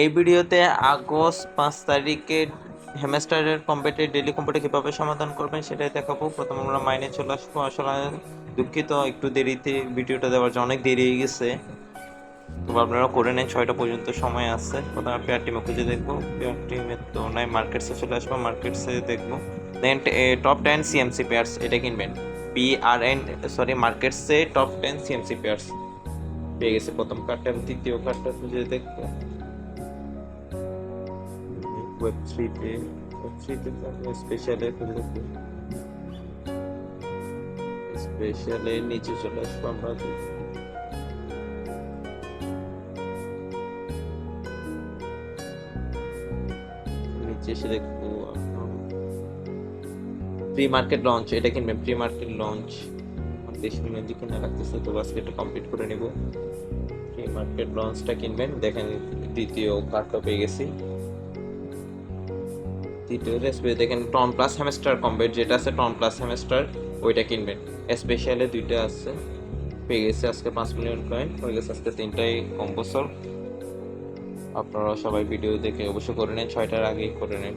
এই ভিডিওতে আগস্ট পাঁচ তারিখে হেমেস্টারের কম্পিউটার ডেলি কম্পিউটার কীভাবে সমাধান করবেন সেটাই দেখাবো। প্রথমে আমরা মাইনে চলে আসব। আসলে দুঃখিত, একটু দেরিতে ভিডিওটা দেওয়ার জন্য অনেক দেরি হয়ে গেছে। তো আপনারা করে নেন, ছয়টা পর্যন্ত সময় আছে। প্রথমে পেয়ার টিমে খুঁজে দেখব। পেয়ার টিমে তো নাই মার্কেটসে চলে আসব। মার্কেটসে দেখব। Then top ten CMC pairs এটা কিনবেন। পি আর এন সরি মার্কেটসে টপ টেন সিএমসি পেয়ার্স পেয়ে গেছে প্রথম কার্ডটা দ্বিতীয় কার্ডটা খুঁজে দেখব। ওয়েব থ্রিতে ওয়েব থ্রিতে স্পেশালে খুঁজে দেখব স্পেশালে নিচে চলে আসব আমরা নিচে এসে দেখব প্রি মার্কেট লঞ্চ এটা কিনবেন প্রি মার্কেট লঞ্চ দেশের মেহেন্দি কিনে রাখতেছে তো আজকে এটা কমপ্লিট করে নিব প্রি মার্কেট লঞ্চটা কিনবেন দেখেন দ্বিতীয় কার্ডটা পেয়ে গেছি তৃতীয় রেসিপি দেখেন টন প্লাস হেমেস্টার কম্বেট যেটা আছে টন প্লাস হেমেস্টার ওইটা কিনবেন। স্পেশালে দুইটা আছে। পেয়ে গেছে আজকে পাঁচ মিলিয়ন কয়েন হয়ে গেছে আজকে তিনটাই কম্পোসর আপনারা সবাই ভিডিও দেখে অবশ্যই করে নেন, ছয়টার আগেই করে নেন।